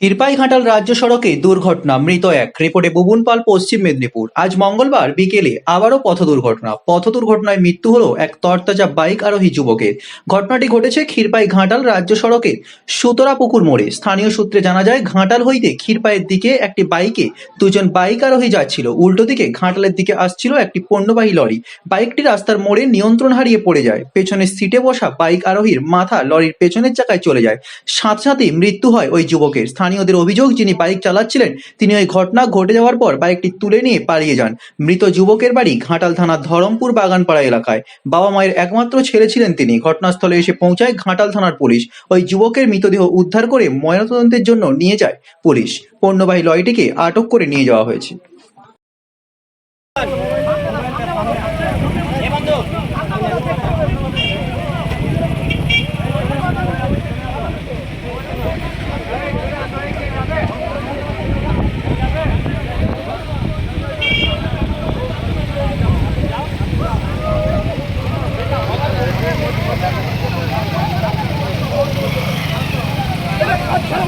ক্ষীরপাইঘাটাল রাজ্য সড়কে দুর্ঘটনা, মৃত এক। রিপোর্টে বুবুন পাল পশ্চিম মেদিনীপুর। আজ মঙ্গলবার বিকেলে আবারও পথ দুর্ঘটনা। পথ দুর্ঘটনায় মৃত্যু হলো এক তরতাজা বাইক আরোহী যুবকের। ঘটনাটি ঘটেছে ক্ষীরপাই ঘাটাল রাজ্য সড়কের সুতরাপুকুর মোড়ে। স্থানীয় সূত্রে জানা যায়, ঘাটাল হইতে ক্ষীরপাইয়ের দিকে একটি বাইকে দুজন বাইক আরোহী যাচ্ছিল। উল্টো দিকে ঘাটালের দিকে আসছিল একটি পণ্যবাহী লরি। বাইকটি রাস্তার মোড়ে নিয়ন্ত্রণ হারিয়ে পড়ে যায়। পেছনের সিটে বসা বাইক আরোহীর মাথা লরির পেছনের চাকায় চলে যায়। সাথে সাথেই মৃত্যু হয় ওই যুবকের। স্থানীয়দের অভিযোগ, যিনি বাইক চালাচ্ছিলেন, তিনি ওই ঘটনা ঘটে যাওয়ার পর বাইকটি তুলে নিয়ে পালিয়ে যান। মৃত যুবকের বাড়ি ঘাটাল থানার ধরমপুর বাগানপাড়া এলাকায়। বাবা মায়ের একমাত্র ছেলে ছিলেন তিনি। ঘটনাস্থলে এসে পৌঁছায় ঘাটাল থানার পুলিশ। ওই যুবকের মৃতদেহ উদ্ধার করে ময়নাতদন্তের জন্য নিয়ে যায় পুলিশ। পণ্যবাহী লয়টিকে আটক করে নিয়ে যাওয়া হয়েছে।